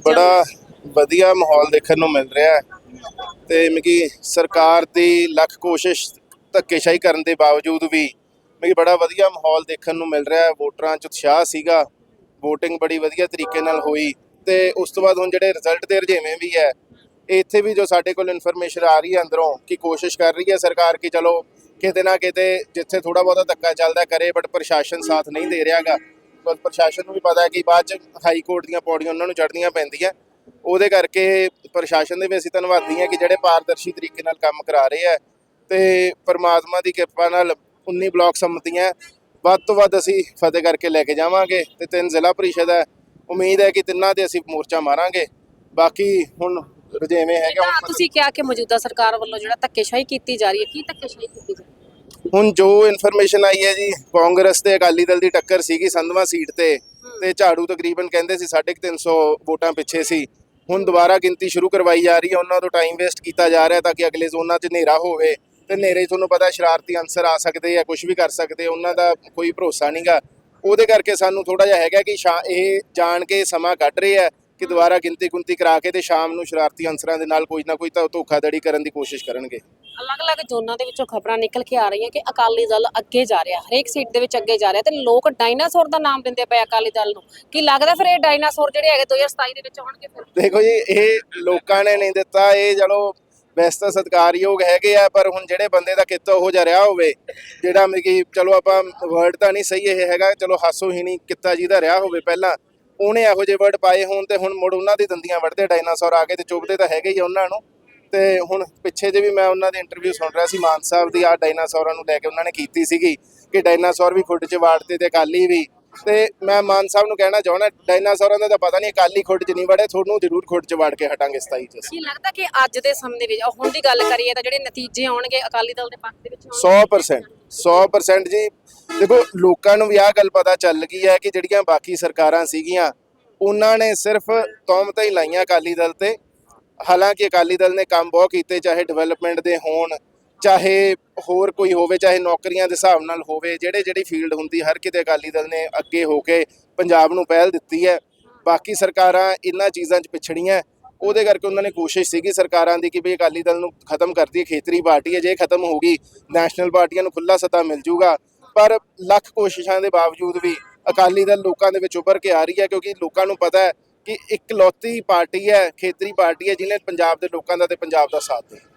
ਬੜਾ ਵਧੀਆ ਮਾਹੌਲ ਦੇਖਣ ਨੂੰ ਮਿਲ ਰਿਹਾ ਹੈ ਤੇ ਮਿਗੀ ਸਰਕਾਰ ਦੀ ਲੱਖ ਕੋਸ਼ਿਸ਼ ਧੱਕੇਸ਼ਾਹੀ ਕਰਨ ਦੇ ਬਾਵਜੂਦ ਵੀ ਮਿਗੀ ਬੜਾ ਵਧੀਆ ਮਾਹੌਲ ਦੇਖਣ ਨੂੰ ਮਿਲ ਰਿਹਾ ਹੈ। ਵੋਟਰਾਂ 'ਚ ਉਤਸ਼ਾਹ ਸੀਗਾ VOTING ਬੜੀ ਵਧੀਆ ਤਰੀਕੇ ਨਾਲ ਹੋਈ ਤੇ ਉਸ ਤੋਂ ਬਾਅਦ ਹੁਣ ਜਿਹੜੇ ਰਿਜ਼ਲਟ ਦੇ ਰਜੇਵੇਂ ਵੀ ਹੈ ਇੱਥੇ ਵੀ ਜੋ ਸਾਡੇ ਕੋਲ ਇਨਫੋਰਮੇਸ਼ਨ ਆ ਰਹੀ ਹੈ ਅੰਦਰੋਂ ਕਿ ਕੋਸ਼ਿਸ਼ ਕਰ ਰਹੀ ਹੈ ਸਰਕਾਰ ਕਿ ਚਲੋ ਕਿਤੇ ਨਾ ਕਿਤੇ ਜਿੱਥੇ ਥੋੜਾ ਬਹੁਤਾ ਧੱਕਾ ਚੱਲਦਾ ਕਰੇ ਬਟ ਪ੍ਰਸ਼ਾਸਨ ਸਾਥ ਨਹੀਂ ਦੇ ਰਿਹਾਗਾ। ਪ੍ਰਸ਼ਾਸਨ ਨੂੰ ਵੀ ਪਤਾ ਹੈ ਕਿ ਬਾਅਦ ਚ ਹਾਈ ਕੋਰਟ ਦੀਆਂ ਪੌੜੀਆਂ ਉਹਨਾਂ ਨੂੰ ਚੜ੍ਹਨੀਆਂ ਪੈਂਦੀਆਂ। ਉਹਦੇ ਕਰਕੇ ਪ੍ਰਸ਼ਾਸਨ ਦੇ ਵੀ ਅਸੀਂ ਧੰਨਵਾਦੀ ਹਾਂ ਕਿ ਜਿਹੜੇ ਪਾਰਦਰਸ਼ੀ ਤਰੀਕੇ ਨਾਲ ਕੰਮ ਕਰਾ ਰਹੇ ਆ ਤੇ ਪਰਮਾਤਮਾ ਦੀ ਕਿਰਪਾ ਨਾਲ 19 ਬਲਾਕ ਸੰਮਤੀਆਂ ਵੱਧ ਤੋਂ ਵੱਧ ਅਸੀਂ ਫਤਿਹ ਕਰਕੇ ਲੈ ਕੇ ਜਾਵਾਂਗੇ ਤੇ ਤਿੰਨ ਜ਼ਿਲ੍ਹਾ ਪਰਿਸ਼ਦ ਹੈ। ਉਮੀਦ ਹੈ ਕਿ ਤਿੰਨਾਂ ਦੇ ਅਸੀਂ ਮੋਰਚਾ ਮਾਰਾਂਗੇ। ਬਾਕੀ ਹੁਣ ਰਜੇਵੇਂ ਹੈਗਾ ਤੁਸੀਂ ਕਿਹਾ ਕਿ ਮੌਜੂਦਾ ਸਰਕਾਰ ਵੱਲੋਂ ਜਿਹੜਾ ਧੱਕੇਸ਼ਾਹੀ ਕੀਤੀ ਜਾ ਰਹੀ ਹੈ ਕੀ ਧੱਕੇਸ਼ਾਹੀ ਕੀਤੀ ਜਾ ਰਹੀ ਹੈ? ਹੁਣ ਜੋ ਇਨਫੋਰਮੇਸ਼ਨ ਆਈ ਹੈ ਜੀ, ਕਾਂਗਰਸ ਤੇ ਅਕਾਲੀ ਦਲ ਦੀ ਟੱਕਰ ਸੀਗੀ ਸੰਧਵਾ ਸੀਟ ਤੇ ਤੇ ਝਾੜੂ ਤਕਰੀਬਨ ਕਹਿੰਦੇ ਸੀ 350 ਵੋਟਾਂ ਪਿੱਛੇ ਸੀ। ਹੁਣ ਦੁਬਾਰਾ ਗਿਣਤੀ ਸ਼ੁਰੂ ਕਰਵਾਈ ਜਾ ਰਹੀ ਹੈ, ਉਹਨਾਂ ਤੋਂ ਟਾਈਮ ਵੇਸਟ ਕੀਤਾ ਜਾ ਰਿਹਾ ਤਾਂ ਕਿ ਅਗਲੇ ਜ਼ੋਨਾਂ 'ਚ ਹਨੇਰਾ ਹੋਵੇ। ਤੇ ਹਨੇਰੇ ਤੁਹਾਨੂੰ ਪਤਾ ਸ਼ਰਾਰਤੀ ਅਨਸਰ ਆ ਸਕਦੇ ਆ ਕੁਝ ਵੀ ਕਰ ਸਕਦੇ, ਉਹਨਾਂ ਦਾ ਕੋਈ ਭਰੋਸਾ ਨਹੀਂਗਾ ਉਹਦੇ ਕਰਕੇ ਸਾਨੂੰ ਥੋੜਾ ਜਿਹਾ ਹੈਗਾ ਕਿ ਸ਼ਾ- ਇਹ ਜਾਣ ਕੇ ਸਮਾਂ ਕੱਢ ਰਹੇ ਆ। ਕਿ ਦੁਬਾਰਾ ਗਿਣਤੀ ਗੁੰਤੀ ਕਰਾ ਕੇ ਤੇ ਸ਼ਾਮ ਨੂੰ ਸ਼ਰਾਰਤੀ ਅਨਸਰਾਂ ਦੇ ਨਾਲ ਕੋਈ ਨਾ ਕੋਈ ਤਾਂ ਧੋਖਾਧੜੀ ਕਰਨ ਦੀ ਕੋਸ਼ਿਸ਼ ਕਰਨਗੇ। ਅਲੱਗ-ਅਲੱਗ ਜ਼ੋਨਾਂ ਦੇ ਵਿੱਚੋਂ ਖਬਰਾਂ ਨਿਕਲ ਕੇ ਆ ਰਹੀਆਂ ਕਿ ਅਕਾਲੀ ਦਲ ਅੱਗੇ ਜਾ ਰਿਹਾ ਹਰੇਕ ਸੀਟ ਦੇ ਵਿੱਚ ਅੱਗੇ ਜਾ ਰਿਹਾ ਤੇ ਲੋਕ ਡਾਇਨਾਸੌਰ ਦਾ ਨਾਮ ਦਿੰਦੇ ਪਏ ਅਕਾਲੀ ਦਲ ਨੂੰ। ਕੀ ਲੱਗਦਾ ਫਿਰ ਇਹ ਡਾਇਨਾਸੌਰ ਜਿਹੜੇ ਹੈਗੇ 2027 ਦੇ ਵਿੱਚ ਆਉਣਗੇ ਫਿਰ? ਦੇਖੋ ਜੀ ਇਹ ਲੋਕਾਂ ਨੇ ਨਹੀਂ ਦਿੱਤਾ ਇਹ ਚਲੋ ਵੈਸੇ ਤਾਂ ਸਤਿਕਾਰਯੋਗ ਹੈਗੇ ਆ ਪਰ ਹੁਣ ਜਿਹੜੇ ਬੰਦੇ ਦਾ ਕਿੱਤਾ ਉਹ ਜਿਹਾ ਰਿਹਾ ਹੋਵੇ ਜਿਹੜਾ ਮਤਲਬ ਕਿ ਚਲੋ ਆਪਾਂ ਵਰਡ ਤਾਂ ਨਹੀਂ ਸਹੀ ਇਹ ਹੈਗਾ ਚਲੋ ਹਾਸੋਹੀਣੀ ਕਿੱਤਾ ਜਿਹਦਾ ਰਿਹਾ ਹੋਵੇ ਪਹਿਲਾਂ। ਉਹਨੇ ਇਹੋ ਜਿਹੇ ਵਰਡ ਪਾਏ ਹੋਣ ਤੇ ਹੁਣ ਮੁੜ ਉਹਨਾਂ ਦੀ ਦੰਦੀਆਂ ਵੜਦੇ ਡਾਇਨਾਸੌਰ ਆ ਕੇ ਤੇ ਚੁੱਭਦੇ ਤਾਂ ਹੈਗੇ ਹੀ ਆ ਉਹਨਾਂ ਨੂੰ। ਤੇ ਹੁਣ ਪਿੱਛੇ ਜੇ ਵੀ ਮੈਂ ਉਹਨਾਂ ਦੀ ਇੰਟਰਵਿਊ ਸੁਣ ਰਿਹਾ ਸੀ ਮਾਨ ਸਾਹਿਬ ਦੀ ਆ ਡਾਇਨਾਸੌਰਾਂ ਨੂੰ ਲੈ ਕੇ ਉਹਨਾਂ ਨੇ ਕੀਤੀ ਸੀਗੀ ਕਿ ਡਾਇਨਾਸੌਰ ਵੀ ਖੁੱਡ 'ਚ ਵਾੜਤੇ ਤੇ ਅਕਾਲੀ ਵੀ। ਤੇ ਮੈਂ ਮਾਨ ਸਾਹਿਬ ਨੂੰ ਕਹਿਣਾ ਚਾਹੁੰਦਾ ਡਾਇਨਾਸੌਰਾਂ ਦਾ ਤਾਂ ਪਤਾ ਨਹੀਂ ਅਕਾਲੀ ਖੁੱਡ 'ਚ ਨਹੀਂ ਵੜੇ ਤੁਹਾਨੂੰ ਜ਼ਰੂਰ ਖੁੱਡ 'ਚ ਵਾੜ ਕੇ ਹਟਾਂਗੇ 27 'ਚ ਕੀ ਲੱਗਦਾ ਕਿ ਅੱਜ ਦੇ ਸਮੇਂ ਦੇ ਵਿੱਚ ਹੁਣ ਦੀ ਗੱਲ ਕਰੀਏ ਤਾਂ ਜਿਹੜੇ ਨਤੀਜੇ ਆਉਣਗੇ ਅਕਾਲੀ ਦਲ ਦੇ ਪੱਖ ਦੇ ਵਿੱਚ ਆਉਣਗੇ? 100% 100% ਜੀ। ਦੇਖੋ, ਲੋਕਾਂ ਨੂੰ ਵੀ ਆਹ ਗੱਲ ਪਤਾ ਚੱਲ ਗਈ ਹੈ ਕਿ ਜਿਹੜੀਆਂ ਬਾਕੀ ਸਰਕਾਰਾਂ ਸੀਗੀਆਂ, ਉਹਨਾਂ ਨੇ ਸਿਰਫ ਤੌਮਤਾਂ ਹੀ ਲਾਈਆਂ ਅਕਾਲੀ ਦਲ ਤੇ। ਹਾਲਾਂਕਿ ਅਕਾਲੀ ਦਲ ਨੇ ਕੰਮ ਬਹੁਤ ਕੀਤੇ, ਚਾਹੇ ਡਿਵੈਲਪਮੈਂਟ ਦੇ ਹੋਣ, ਚਾਹੇ ਹੋਰ ਕੋਈ ਹੋਵੇ, ਚਾਹੇ ਨੌਕਰੀਆਂ ਦੇ ਹਿਸਾਬ ਨਾਲ ਹੋਵੇ, ਜਿਹੜੇ ਜਿਹੜੀ ਫੀਲਡ ਹੁੰਦੀ, ਹਰ ਕਿਤੇ ਅਕਾਲੀ ਦਲ ਨੇ ਅੱਗੇ ਹੋ ਕੇ ਪੰਜਾਬ ਨੂੰ ਪਹਿਲ ਦਿੱਤੀ ਹੈ। ਬਾਕੀ ਸਰਕਾਰਾਂ ਇਹਨਾਂ ਚੀਜ਼ਾਂ 'ਚ ਪਿਛੜੀਆਂ, ਉਹਦੇ ਕਰਕੇ ਉਹਨਾਂ ਨੇ ਕੋਸ਼ਿਸ਼ ਸੀਗੀ ਸਰਕਾਰਾਂ ਦੀ ਕਿ ਵੀ ਅਕਾਲੀ ਦਲ ਨੂੰ ਖਤਮ ਕਰ ਦਈਏ ਖੇਤਰੀ ਪਾਰਟੀ ਹੈ, ਜੇ ਖਤਮ ਹੋਊਗੀ ਨੈਸ਼ਨਲ ਪਾਰਟੀਆਂ ਨੂੰ ਖੁੱਲਾ ਸੱਤਾ ਮਿਲ ਜੂਗਾ ਪਰ ਲੱਖ ਕੋਸ਼ਿਸ਼ਾਂ ਦੇ ਬਾਵਜੂਦ ਵੀ ਅਕਾਲੀ ਦਲ ਲੋਕਾਂ ਦੇ ਵਿੱਚ ਉੱਭਰ ਕੇ ਆ ਰਹੀ ਹੈ, ਕਿਉਂਕਿ ਲੋਕਾਂ ਨੂੰ ਪਤਾ ਹੈ ਕਿ ਇਕਲੌਤੀ ਪਾਰਟੀ ਹੈ, ਖੇਤਰੀ ਪਾਰਟੀ ਹੈ, ਜਿਹਨੇ ਪੰਜਾਬ ਦੇ ਲੋਕਾਂ ਦਾ ਤੇ ਪੰਜਾਬ ਦਾ ਸਾਥ ਦਿੱਤਾ।